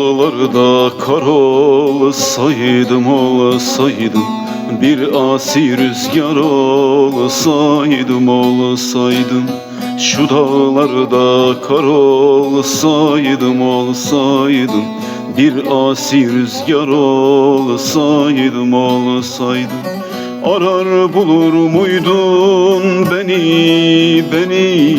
bozkırda kar olsaydım olsaydım Bir asi rüzgar olsaydım olsaydım Şu dağlarda kar olsaydım olsaydım Bir asi rüzgar olsaydım olsaydım Arar bulur muydun beni, beni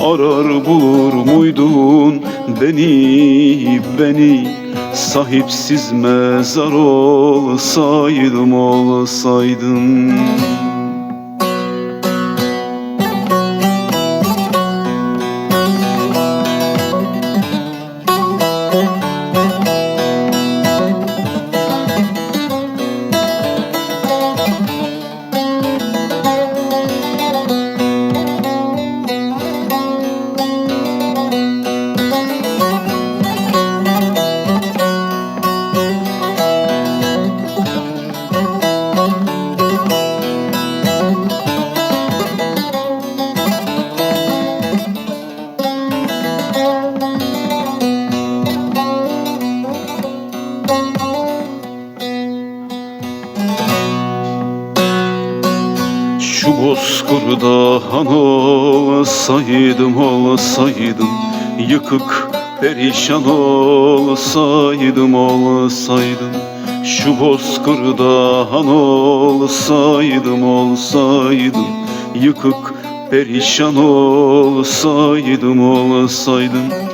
Arar bulur muydun beni, beni? Sahipsiz mezar olsaydım, olsaydım Şu bozkırda han olsaydım olsaydım Yıkık perişan olsaydım olsaydım. Şu bozkırda han olsaydım olsaydım Yıkık perişan olsaydım olsaydım